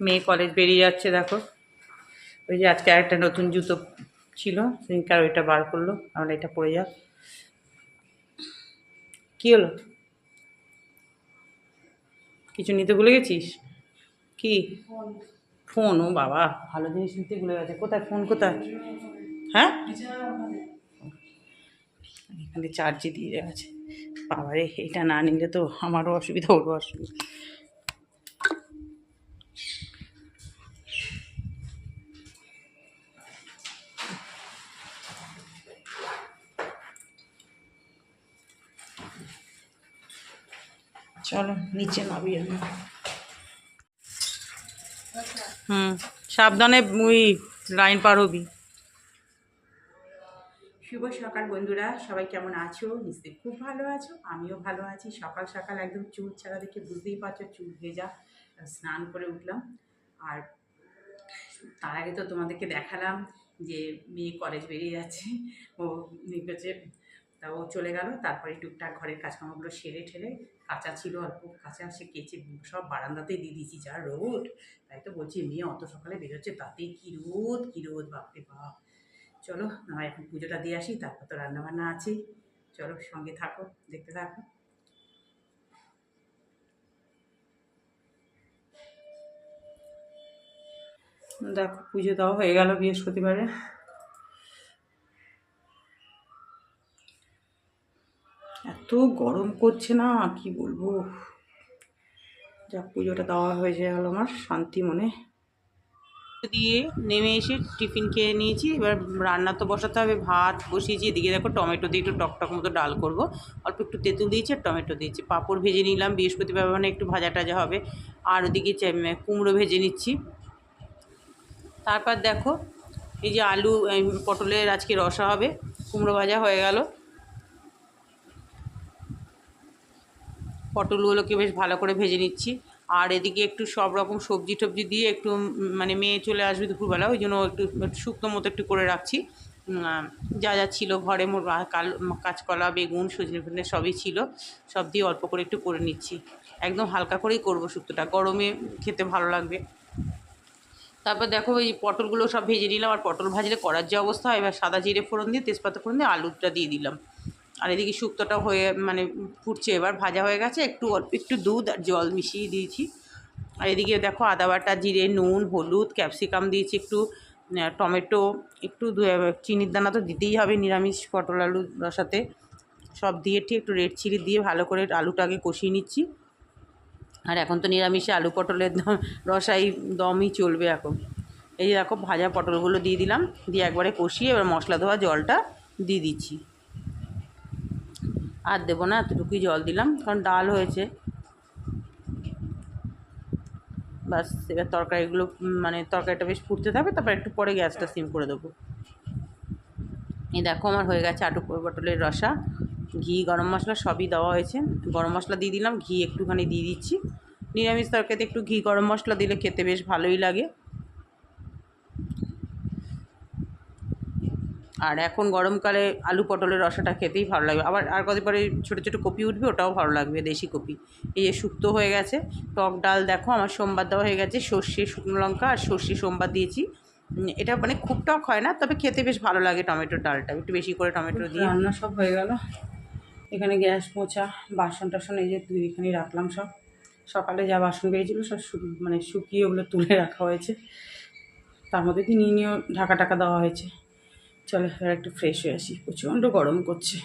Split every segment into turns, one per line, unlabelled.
মেয়ে কলেজ বেরিয়ে যাচ্ছে দেখো। ওই যে আজকে একটা নতুন জুতো ছিল সেদিনকে আর ওইটা বার করল আমরা এটা পরে যাক। কী হলো? কিছু নিতে ভুলে গেছিস? কি? ফোন। ও বাবা ভালো জিনিস নিতে ভুলে গেছে। কোথায়? ফোন কোথায়? হ্যাঁ? এখানে চার্জে দিয়ে আছে। বাবারে এটা না নিলে তো আমারও অসুবিধা ওরও অসুবিধা। চলো নিচে নামি আমি হুম সাবধানে ওই লাইন পার হবি। শুভ সকাল বন্ধুরা সবাই কেমন আছো? নিশ্চয়ই খুব ভালো আছো আমিও ভালো আছি। সকাল সকাল একদম চুল ছাড়া দেখে বুঝতেই পারছ চুল ভেজা স্নান করে উঠলাম। আর তার আগে তো তোমাদেরকে দেখালাম যে মেয়ে কলেজ বেরিয়ে যাচ্ছে। ও হচ্ছে তা ও চলে গেল। তারপরে টুকটাক ঘরের কাজকর্মগুলো সেরে ঠেলে কাঁচা ছিল অল্প, কাঁচা সে কেচে সব বারান্দাতেই দিয়ে দিয়েছি, যা রোদ। তাই তো বলছি, মেয়ে অত সকালে বেরোচ্ছে তাতেই কী রোদ কী রোদ, বাপরে বাপ। চলো আমরা এখন পুজোটা দিয়ে আসি, তারপর তো রান্নাবান্না আছে। চলো, সঙ্গে থাকো, দেখতে থাকো। দেখো, পুজো দেওয়া হয়ে গেল বৃহস্পতিবারে। এত গরম করছে না, কি বলব? যা পুজোটা দেওয়া হয়ে গেল আমার শান্তি মনে। দিয়ে নেমে এসে টিফিন খেয়ে নিয়েছি, এবার রান্না তো বসাতে হবে, ভাত বসিয়েছি। এদিকে দেখো টমেটো দিয়ে একটু টকটক মতো ডাল করব। অল্প একটু তেঁতুল দিয়েছি আর টমেটো দিয়েছি। পাঁপড় ভেজে নিলাম, বৃহস্পতিবার মানে একটু ভাজা টাজা হবে। আর ওদিকে কুমড়ো ভেজে নিচ্ছি। তারপর দেখো, এই যে আলু পটলের আজকে রসা হবে, কুমড়ো ভাজা হয়ে গেল। পটলগুলোকে বেশ ভালো করে ভেজে নিচ্ছি। আর এদিকে একটু সব রকম সবজি টবজি দিয়ে একটু মানে মেয়ে চলে আসবে দুপুরবেলা, ওই জন্য একটু শুকনো মতো একটু করে রাখছি। যা যা ছিল ঘরে, মোট কাল কাঁচকলা, বেগুন, সজনে ফজনে সবই ছিল। সব দিয়ে অল্প করে একটু করে নিচ্ছি। একদম হালকা করেই করব শুক্তোটা, গরমে খেতে ভালো লাগবে। তারপর দেখো এই পটলগুলো সব ভেজে নিলাম, আর পটল ভাজলে করার যে অবস্থা হয়, এবার সাদা জিরে ফোড়ন দিয়ে তেজপাতা ফোড়ন দিয়ে আলুটা দিয়ে দিলাম। আর এদিকে শুক্তোটা হয়ে মানে ফুটছে, এবার ভাজা হয়ে গেছে। একটু অল্প, একটু দুধ আর জল মিশিয়ে দিয়েছি। আর এদিকে দেখো আদা বাটা, জিরে, নুন, হলুদ, ক্যাপসিকাম দিয়েছি, একটু টমেটো, একটু চিনির দানা তো দিতেই হবে, নিরামিষ পটল আলু রসাতে। সব দিয়ে ঠিক একটু রেড চিলি দিয়ে ভালো করে আলুটাকে কষিয়ে নিচ্ছি। আর এখন তো নিরামিষে আলু পটলের দম, রসাই দমই চলবে এখন। এই দেখো ভাজা পটলগুলো দিয়ে দিলাম, দিয়ে একবারে কষিয়ে এবার মশলা ধোয়া জলটা দিয়ে দিচ্ছি। আর দেবো না, এতটুকুই জল দিলাম, কারণ ডাল হয়েছে। বাস, এবার তরকারিগুলো মানে তরকারিটা বেশ ফুটতে থাকবে, তারপর একটু পরে গ্যাসটা সিম করে দেবো। এই দেখো আমার হয়ে গেছে আটু পটলের রসা। ঘি, গরম মশলা সবই দেওয়া হয়েছে। গরম মশলা দিয়ে দিলাম, ঘি একটুখানি দিয়ে দিচ্ছি। নিরামিষ তরকারিতে একটু ঘি, গরম মশলা দিলে খেতে বেশ ভালোই লাগে। আর এখন গরমকালে আলু পটলের রসাটা খেতেই ভালো লাগবে। আবার আর কদিন পরে ছোটো ছোটো কপি উঠবে ওটাও ভালো লাগবে দেশি কপি। এই যে শুক্তো হয়ে গেছে টক ডাল দেখো আমার সোমবার দেওয়া হয়ে গেছে সর্ষে শুকনো লঙ্কা আর সর্ষে সোমবার দিয়েছি। এটা মানে খুব টক হয় না তবে খেতে বেশ ভালো লাগে টমেটোর ডালটা একটু বেশি করে টমেটো দিয়ে। রান্না সব হয়ে গেল। এখানে গ্যাস মোছা বাসন টাসন এই যে দুই এখানে রাখলাম সব। সকালে যা বাসন বেরিয়েছিল সব মানে শুকিয়ে ওগুলো তুলে রাখা হয়েছে। তার মধ্যে কি নিয়ে নিয়েও ঢাকা টাকা দেওয়া হয়েছে। চলো, এবার একটু ফ্রেশ হয়ে আসি। প্রচণ্ড গরম করছে।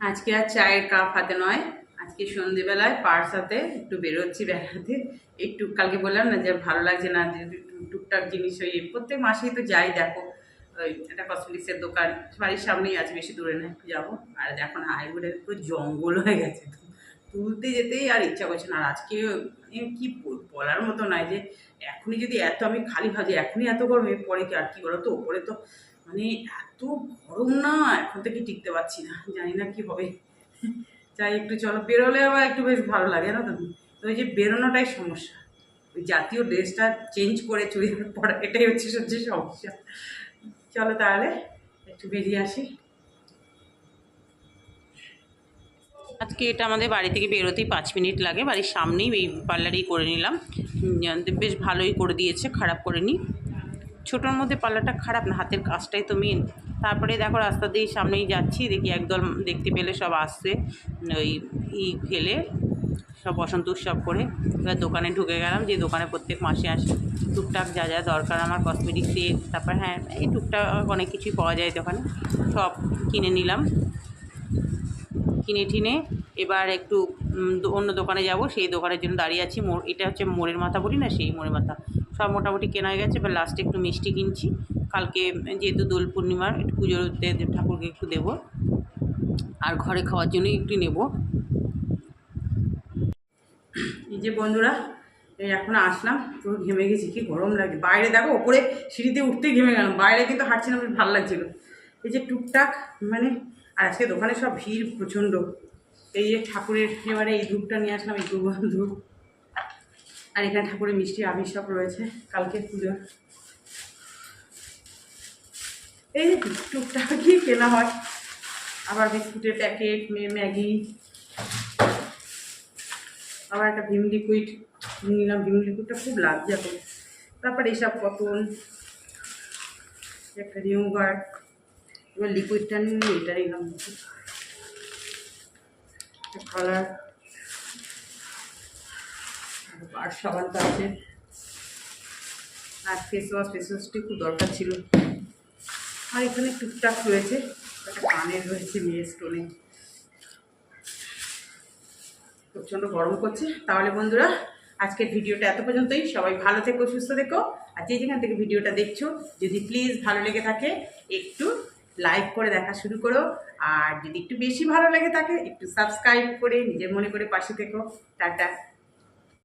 আজকে আর চায়ের কাপ হাতে নয়। আজকে সন্ধেবেলায় পার্স হাতে একটু বেরোচ্ছি বেড়াতে। একটু কালকে বললাম না যে ভালো লাগছে না, যে টুকটাক জিনিস ওই প্রত্যেক মাসেই তো যাই, দেখো। ওই একটা কসমেটিক্সের দোকান, বাড়ির সামনেই আছে, বেশি দূরে না, একটু যাব। আর এখন হাইরোডে তো জঙ্গল হয়ে গেছে। তুলতে যেতেই আর ইচ্ছা করছে না। আর আজকে কি বলার মতো নয় যে এখনই যদি এত আমি খালি ভাজি এখনই এত গরম পরে কি আর কি বলো তো ওপরে তো মানে এত গরম না, এখন থেকে টিকতে পারছি না, জানি না কি হবে। যাই একটু চলো, বেরোলে আবার একটু বেশ ভালো লাগে না তো? তো ওই যে বেরোনোটাই সমস্যা। ওই জাতীয় ড্রেসটা চেঞ্জ করে চুড়িদার পরা, এটাই হচ্ছে সবচেয়ে সমস্যা। চলো তাহলে, একটু বেরিয়ে আসি। আজকে এটা আমাদের বাড়ি থেকে বেরোতেই পাঁচ মিনিট লাগে। বাড়ির সামনেই এই পার্লারেই করে নিলাম। বেশ ভালোই করে দিয়েছে, খারাপ করেনি ছোটোর মধ্যে পার্লারটা খারাপ না, হাতের কাজটাই তো মেন তারপরে দেখো রাস্তা দিয়ে সামনেই যাচ্ছি, দেখি একদল দেখতে পেলে সব আসছে, ওই ই ফেলে, সব বসন্ত উৎসব করে। এবার দোকানে ঢুকে গেলাম, যে দোকানে প্রত্যেক মাসে আসে। টুকটাক যা যা দরকার আমার কসমেটিক সেট তারপর হ্যাঁ এই টুকটাক অনেক কিছুই পাওয়া যায় দোকানে। সব কিনে নিলাম। কিনে টিনে এবার একটু অন্য দোকানে যাব, সেই দোকানের জন্য দাঁড়িয়ে আছি। মোড় এটা হচ্ছে মোড়ের মাথা বলি না, সেই মোড়ের মাথা। সব মোটামুটি কেনা হয়ে গেছে, এবার লাস্টে একটু মিষ্টি কিনছি। কালকে যেহেতু দোল পূর্ণিমার, একটু পুজোতে ঠাকুরকে একটু দেবো। আর ঘরে খাওয়ার জন্যই একটু নেব। এই যে বন্ধুরা, এই এখন আসলাম, পুরো ঘেমে গেছি, কি গরম লাগছে। বাইরে দেখো, ওপরে সিঁড়িতে উঠতেই ঘেমে গেলাম, বাইরে কিন্তু হাঁটছিলাম, বেশ ভালো লাগছিল। এই যে টুকটাক মানে আর আজকে দোকানে সব ভিড় প্রচণ্ড। এই যে ঠাকুরের, এবারে এই ধূপটা নিয়ে আসলাম, এই ধূপ ধূপ। আর এখানে ঠাকুরের মিষ্টি আবির সব রয়েছে, কালকে পুজো এই টুকটাক কি কেনা হয়। আবার বিস্কুটের প্যাকেট ম্যাগি। আবার একটা ভিম লিকুইড। নিলাম, ভিম লিকুইডটা খুব লাগছে এখন তারপর এইসব কটন একটা রিমুভার। এবার লিকুইডটা নিয়ে এটা নিলাম কালার আর সাবানটা আছে। আর ফেস ওয়াশ ফেস ওয়াশটি খুব দরকার ছিল। আর এখানে টুকটাক রয়েছে। কানের রয়েছে মেয়ে স্টোনে প্রচণ্ড গরম করছে। তাহলে বন্ধুরা, আজকের ভিডিওটা এত পর্যন্তই। সবাই ভালো থেকো, সুস্থ থেকো। আর যে যেখান থেকে ভিডিওটা দেখছ, যদি প্লিজ ভালো লেগে থাকে, একটু লাইক করে দেখা শুরু করো। আর যদি একটু বেশি ভালো লাগে তাকে, একটু সাবস্ক্রাইব করে, নিজের মনে করে পাশে থেকো। টাটা।